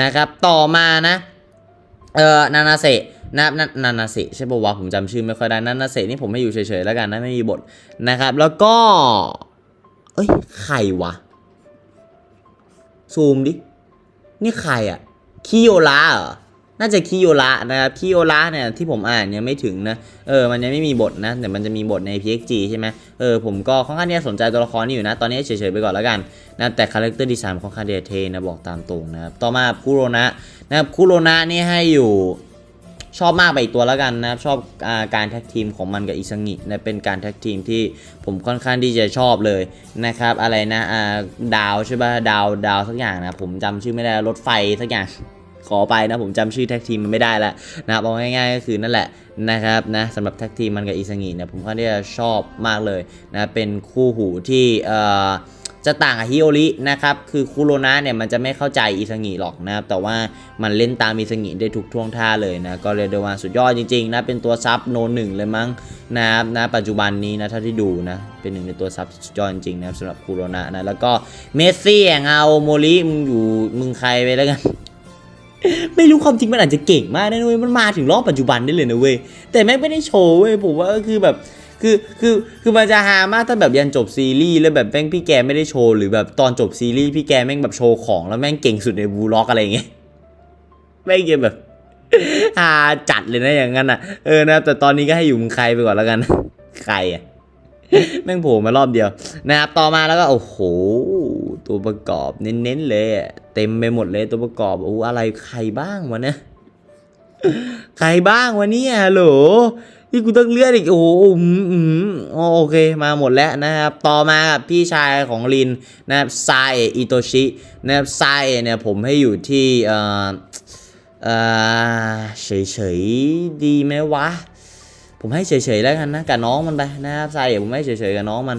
นะครับ ต่อมานะ เอ่อ นานาเซนะนานานเซใช่ป่าวะผมจำชื่อไม่ค่อยได้ นานาเซนี่ผมให้อยู่เฉยๆแล้วกันนะไม่มีบทนะครับ แล้วก็ เอ้ย ใครวะ ซูมดิ นี่ใครอะคิโยระเหรอ น่าจะคิโยระนะครับคิโยระเนี่ยที่ผมอ่านยังไม่ถึงนะเออมันยังไม่มีบทนะ แต่มันจะมีบทใน PXG ใช่ไหมเออผมก็ค่อนข้างที่จะสนใจตัวละครนี้อยู่นะ ตอนนี้เฉยๆไปก่อนแล้วกันนะแต่คาแรคเตอร์ดีไซน์ค่อนข้างที่จะเทนะบอกตามตรงนะครับต่อมาคุโรนะนะครับคุโรนะนี่ให้อยู่ชอบมากไปอีกตัวแล้วกันนะครับชอบอาการแท็กทีมของมันกับอิซังินะเป็นการแท็กทีมที่ผมค่อนข้างที่จะชอบเลยนะครับอะไรนะดาวใช่ป่ะดาวดาวสักอย่างนะผมจำชื่อไม่ได้รถไฟสักอย่าง ขอไปนะผมจำชื่อแท็กทีมมันไม่ได้แล้วนะครับเอาง่ายๆก็คือนั่นแหละนะครับนะสำหรับแท็กทีมมันกับอิซังิเนี่ยผมค่อนข้างที่จะชอบมากเลยนะเป็นคู่หูที่เอ่อจะต่างกับฮิโอรินะครับ คือคุโรนะเนี่ยมันจะไม่เข้าใจอิซังิหรอกนะครับ แต่ว่ามันเล่นตามอิซังิได้ทุกท่วงท่าเลยนะ ก็เรียกได้ว่าสุดยอดจริงๆนะ เป็นตัวซับโนหนึ่งเลยมั้งนะครับนะปัจจุบันนี้นะเท่าที่ดูนะ เป็นหนึ่งในตัวซับสุดยอดจริงๆนะครับสำหรับคุโรนะนะ แล้วก็เมสซี่แองเอาโมริมึงอยู่มึงใครไปแล้วกัน ไม่รู้ความจริงมันอาจจะเก่งมากนะเว้ยมันมาถึงรอบปัจจุบันได้เลยนะเว้ยแต่แม่งไม่ได้โชว์เว้ยผมว่าก็คือแบบคือคือคือมันจะฮามากถ้าแบบยันจบซีรีส์แล้วแบบแม่งพี่แกไม่ได้โชว์หรือแบบตอนจบซีรีส์พี่แกแม่งแบบโชว์ของแล้วแม่งเก่งสุดในบูล็อกอะไรอย่างเงี้ยแม่งจะแบบฮาจัดเลยนะอย่างนั้นอะเออนะแต่ตอนนี้ก็ให้อยู่มึงใครไปก่อนแล้วกัน ใครอะ แม่งโผล่มารอบเดียวนะครับต่อมาแล้วก็โอ้โหตัวประกอบเน้นๆเลยเต็มไปหมดเลยตัวประกอบโอ้อะไรใครบ้างวะเนี่ยใครบ้างวะเนี่ยฮัลโหลนี่กูต้องเลือกอีกโอ้โหอืมอืมอ๋อโอเคมาหมดแล้วนะครับ ต่อมาครับพี่ชายของลินนะครับซาเออิโตชินะครับซาเอเนี่ยผมให้อยู่ที่เอ่อเอ่อเฉยๆดีไหมวะ ผมให้เฉยๆแล้วกันนะกับน้องมันไปนะครับซาเอะผมให้เฉยๆกับน้องมัน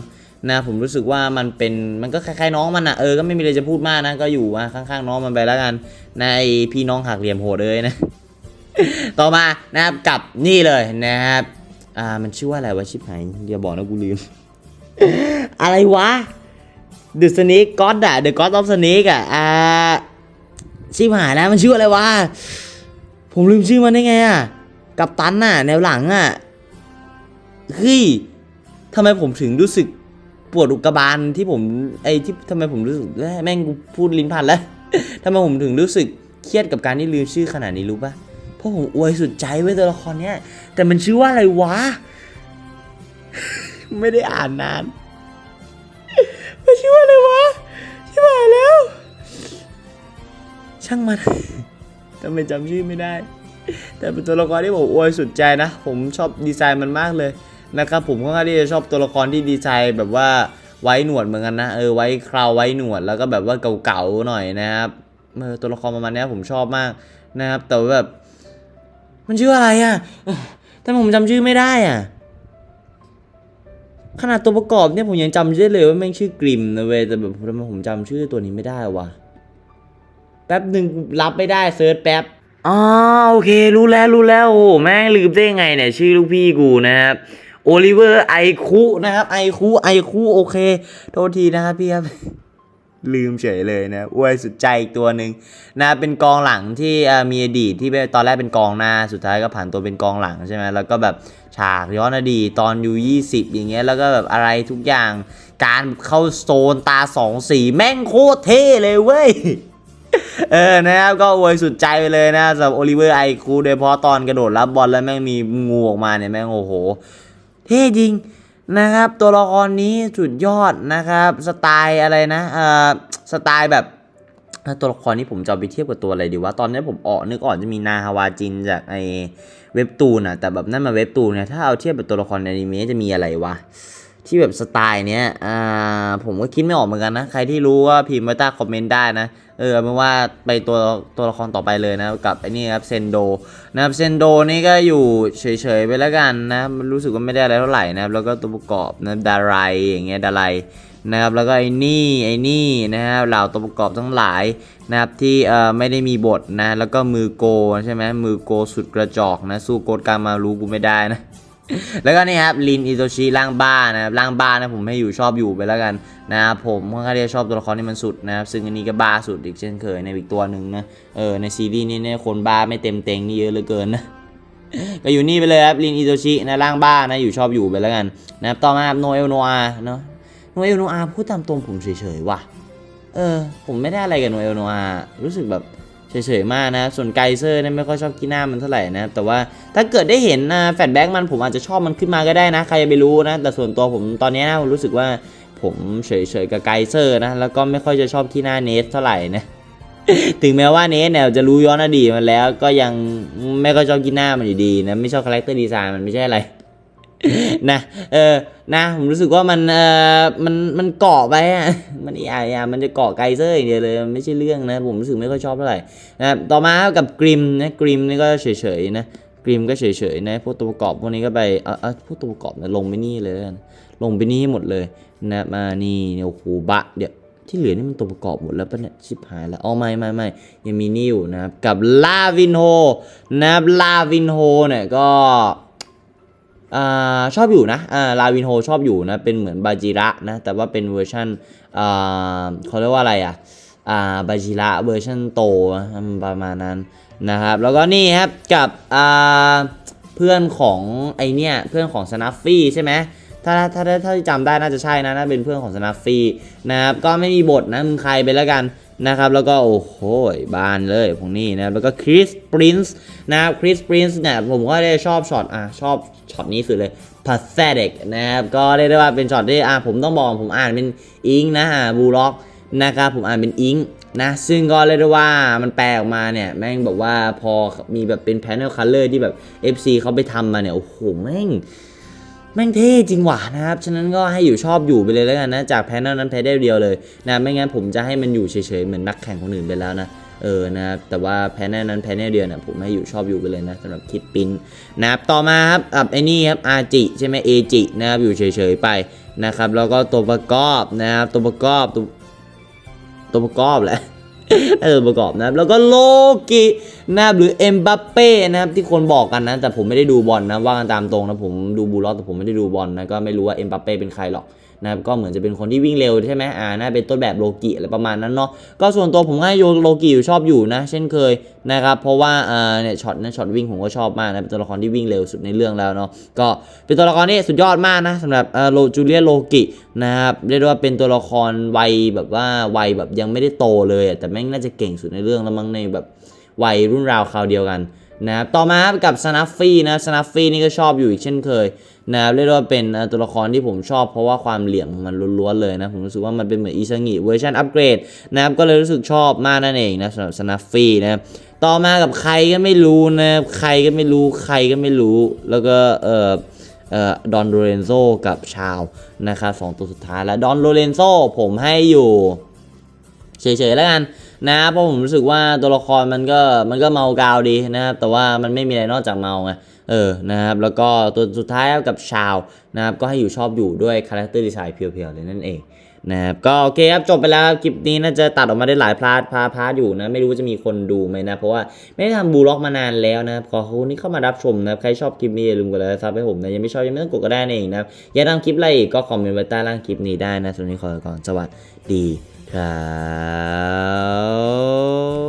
นะผมรู้สึกว่ามันเป็นมันก็คล้ายๆน้องมันอะเออก็ไม่มีอะไรจะพูดมากนะก็อยู่มาข้างๆน้องมันไปแล้วกันในะไอพี่น้องหักเหลี่ยมโหดเลยนะ ต่อมานะครับกับนี่เลยนะครับอ่ามันชื่อว่าอะไรวะชิบหายอย่าบอกนะกูลืม อะไรวะ The Snake God อะ The God of Snake อะอ่าชิบหายแล้วมันชื่ออะไรวะผมลืมชื่อมันได้ไงอะกับตันน่ะแนวหลังอะ เฮ้ยทำไมผมถึงรู้สึกปวดอุกกาบาลที่ผมไอ้ที่ทำไมผมรู้สึกแม่งกูพูดลิ้นพันแล้วทำไมผมถึงรู้สึกเครียดกับการที่ลืมชื่อขนาดนี้รู้ปะเพราะผมอวยสุดใจไว้ตัวละครเนี้ยแต่มันชื่อว่าอะไรวะ ไม่ได้อ่านนานมันชื่อว่าอะไรวะชิบหายแล้ว ช่างมันทำไมจำชื่อไม่ได้ แต่เป็นตัวละครที่ผมอวยสุดใจนะ ผมชอบดีไซน์มันมากเลย นะครับผมค่อนข้างที่จะชอบตัวละครที่ดีไซน์แบบว่าไว้หนวดเหมือนกันนะเออไว้คราวไว้หนวดแล้วก็แบบว่าเก่าๆหน่อยนะครับเออตัวละครประมาณนี้ผมชอบมากนะครับ แต่ว่าแบบมันชื่ออะไรอะเอ้อทำไมผมจำชื่อไม่ได้อะขนาดตัวประกอบเนี่ยผมยังจำได้เลยว่าแม่งชื่อกริมนะเว้ยแต่แบบทำไมผมจำชื่อตัวนี้ไม่ได้วะแป๊บหนึ่งรับไม่ได้เซิร์ชแป๊บอ๋อโอเค รู้แล้วรู้แล้วโอ้แม่งลืมได้ไงเนี่ยชื่อลูกพี่กูนะครับ โอลิเวอร์ไอคุนะครับไอคุไอคุโอเค โทษทีนะครับพี่ครับลืมเฉยเลยนะอวยสุดใจอีกตัวหนึ่งนะเป็นกองหลังที่มีอดีตที่ตอนแรกเป็นกองหน้าสุดท้ายก็ผ่านตัวเป็นกองหลังใช่ไหมแล้วก็แบบฉากย้อนอดีตตอนอยู่20อย่างเงี้ยแล้วก็แบบอะไรทุกอย่าง การเข้าโซนตาสองสีแม่งโคตรเท่เลยเว้ยเออนะครับก็อวยสุดใจไปเลยนะสำหรับโอลิเวอร์ไอคูโดยเฉพาะตอนกระโดดรับบอลแล้วแม่งมีงูออกมาเนี่ยแม่งโอ้โห เท่จริงนะครับ ตัวละครนี้สุดยอดนะครับ สไตล์อะไรนะเอ่อสไตล์แบบตัวละครนี้ผมจะไปเทียบกับตัวอะไรดีวะตอนนี้ผมออกนึกออกจะมีนาฮาวาจินจากไอเว็บตูนอะแต่แบบนั่นมาเว็บตูนเนี่ยถ้าเอาเทียบกับตัวละครในอนิเมะจะมีอะไรวะ ที่แบบสไตล์เนี้ย อ่า ผมก็คิดไม่ออกเหมือนกันนะ ใครที่รู้ว่าพิมพ์ไว้ใต้คอมเมนต์ได้นะ เออไม่ว่าไปตัวตัวละครต่อไปเลยนะ กับไอ้นี่ครับเซนโดนะครับเซนโดนี่ก็อยู่เฉยๆไปแล้วกันนะมันรู้สึกว่าไม่ได้อะไรเท่าไหร่นะครับ แล้วก็ตัวประกอบนะดารายอย่างเงี้ยดารายนะครับ แล้วก็ไอ้นี่ไอ้นี่นะครับเหล่าตัวประกอบทั้งหลายนะครับที่เอ่อไม่ได้มีบทนะ แล้วก็มือโกใช่ไหมมือโกสุดกระจอกนะ สู้โกดกามารู้กูไม่ได้นะ แล้วก็นี่ครับลินอิโตชิร่างบ้านะครับร่างบ้านะผมให้อยู่ชอบอยู่ไปแล้วกันนะครับผมค่อนข้างที่จะชอบตัวละครที่มันสุดนะครับซึ่งอันนี้ก็บ้าสุดอีกเช่นเคยในอีกตัวหนึ่งนะเออในซีรีส์นี้เนี่ยคนบ้าไม่เต็มเต็งนี่เยอะเหลือเกินนะก็อยู่นี่ไปเลยครับลินอิโตชินะร่างบ้านะอยู่ชอบอยู่ไปแล้วกันนะครับต่อมาครับโนเอลโนอาเนาะโนเอลโนอาพูดตามตรงผมเฉยๆว่ะเออผมไม่ได้อะไรกับโนเอลโนอารู้สึกแบบ เฉยๆมากนะส่วนไกเซอร์เนี่ยไม่ค่อยชอบกินหน้ามันเท่าไหร่นะแต่ว่าถ้าเกิดได้เห็นนะแฟลแบ็กมันผมอาจจะชอบมันขึ้นมาก็ได้นะ ใครจะไปรู้นะ แต่ส่วนตัวผมตอนนี้นะผมรู้สึกว่าผมเฉยๆกับไกเซอร์นะแล้วก็ไม่ค่อยจะชอบที่หน้าเนสเท่าไหร่นะถึงแม้ว่าเนสเนี่ยจะรู้ย้อนอดีตมันแล้ว ก็ยังไม่ก็ชอบกินหน้ามันอยู่ดีนะไม่ชอบคาแรคเตอร์ดีไซน์มันไม่ใช่อะไร นะเออนะผมรู้สึกว่ามันเออมันมันเกาะไปอะมันไอ้อะมันจะเกาะไกเซอร์อย่างเดียวเลยไม่ใช่เรื่องนะผมรู้สึกไม่ค่อยชอบเท่าไหร่นะต่อมากับกริมนะกริมนี่ก็เฉยๆนะกริมก็เฉยๆนะพวกตัวประกอบพวกนี้ก็ไปเออเออพวกตัวประกอบนี่ยลงไปนี่เลยแล้วกันลงไปนี่หมดเลยนะมานี่เนี่ยโอ้โหบะเดี๋ยวที่เหลือนี่มันตัวประกอบหมดแล้วปะเนี่ยชิบหายแล้วอ๋อไม่ไม่ไม่ยังมีนิวนะครับกับลาวินโฮนะครับลาวินโฮเนี่ยก็ อชอบอยู่นะลาวินโฮชอบอยู่นะ เป็นเหมือนบาจิระนะ แต่ว่าเป็นเวอร์ชันเขาเรียกว่าอะไรอะบาจิระเวอร์ชันโตประมาณนั้นนะครับ แล้วก็นี่ครับกับเพื่อนของไอเนี่ยเพื่อนของสนัฟฟี่ใช่ไหมถ้าถ้าถ้าจำได้น่าจะใช่นะน่าเป็นเพื่อนของสนาฟีนะครับ ก็ไม่มีบทนะมึงใครไปแล้วกัน นะครับแล้วก็โอ้โหบานเลยพวกนี้นะแล้วก็คริสปรินซ์นะครับคริสปรินซ์เนี่ยผมก็ได้ชอบช็อตอะชอบช็อตนี้สุดเลย pathetic นะครับก็เรียกได้ว่าเป็นช็อตที่อะผมต้องบอกผมอ่านเป็นอิงนะฮะบูล็อกนะครับผมอ่านเป็นอิงนะซึ่งก็เรียกได้ว่ามันแปลออกมาเนี่ย แม่งแบบว่าพอมีแบบเป็น panel color ที่แบบ FC เขาไปทำมาเนี่ย โอ้โห แม่ง แม่งเท่จริงหว่านะครับ ฉะนั้นก็ให้อยู่ชอบอยู่ไปเลยแล้วกันนะ จากแพนนลนั้นแพ้ได้เดียวเลยนะ ไม่งั้นผมจะให้มันอยู่เฉยๆเหมือนนักแข่งคนอื่นไปแล้วนะ เออนะครับแต่ว่าแพนเนลนั้นแพนเนลเดียวเนี่ยผมให้อยู่ชอบอยู่ไปเลยนะสำหรับคิดปินนะครับ ต่อมาครับกับไอ้นี่ครับอาจิใช่ไหมเอจินะครับอยู่เฉยๆไปนะครับ แล้วก็ตัวประกอบนะครับตัวประกอบตัวตัวประกอบแหละเออประกอบนะครับแล้วก็โลกิ นะครับหรือเอ็มบัปเป้นะครับที่คนบอกกันนะแต่ผมไม่ได้ดูบอลนะว่ากันตามตรงนะผมดูบูลล็อกแต่ผมไม่ได้ดูบอลนะก็ไม่รู้ว่าเอ็มบัปเป้เป็นใครหรอกนะครับก็เหมือนจะเป็นคนที่วิ่งเร็วใช่ไหมอ่าน่าเป็นต้นแบบโลกิอะไรประมาณนั้นเนาะก็ส่วนตัวผมให้โยโลกิอยู่ชอบอยู่นะ เช่นเคยนะครับเพราะว่าอ่าเนี่ยช็อตนะช็อตวิ่งผมก็ชอบมากนะเป็นตัวละครที่วิ่งเร็วสุดในเรื่องแล้วเนาะก็เป็นตัวละครที่สุดยอดมากนะสำหรับเอ่อโลจูเลียโลกินะครับเรียกว่าเป็นตัวละครวัยแบบว่าวัยแบบยังไม่ได้โตเลยแต่แม่งน่าจะเก่งสุดในเรื่องแล้วมั้งในแบบ วัยรุ่นราวคราวเดียวกันนะครับต่อมาครับกับสนัฟฟี่นะสนัฟฟี่นี่ก็ชอบอยู่อีกเช่นเคยนะครับเรียกว่าเป็นตัวละครที่ผมชอบเพราะว่าความเหลี่ยมของมันล้วนๆเลยนะ ผมรู้สึกว่ามันเป็นเหมือนอีซังิเวอร์ชันอัปเกรดนะครับก็เลยรู้สึกชอบมากนั่นเองนะสำหรับสนัฟฟี่นะครับต่อมากับใครก็ไม่รู้นะใครก็ไม่รู้ใครก็ไม่รู้แล้วก็เอ่อเอ่อดอนโลเรนโซกับชาวนะครับสองตัวสุดท้ายแล้วดอนโลเรนโซผมให้อยู่เฉยๆแล้วกัน นะเพราะผมรู้สึกว่าตัวละครมันก็มันก็เมากาวดีนะครับ แต่ว่ามันไม่มีอะไรนอกจากเมาไงเออนะครับแล้วก็ตัวสุดท้ายกับชาวนะครับก็ให้อยู่ชอบอยู่ด้วยคาแรคเตอร์ดีไซน์เพียวๆเลยนั่นเองนะครับก็โอเคครับจบไปแล้วครับคลิปนี้น่าจะตัดออกมาได้หลายพาร์ทพาพาร์ทอยู่นะไม่รู้ว่าจะมีคนดูไหมนะ เพราะว่าไม่ได้ทำบูล็อกมานานแล้วนะครับขอคุณที่เข้ามารับชมนะคใครชอบคลิปนี้อย่าลืมกดไลค์ซับให้ผมนะยังไม่ชอบยังไม่ต้องกดก็ได้นะเองนะอยากทำคลิปอะไรอีกก็คอมเมนต์ไว้ใต้ล่างคลิปนี้ได้นะส่วนนี้ขอก่อนสวัสดี ครับ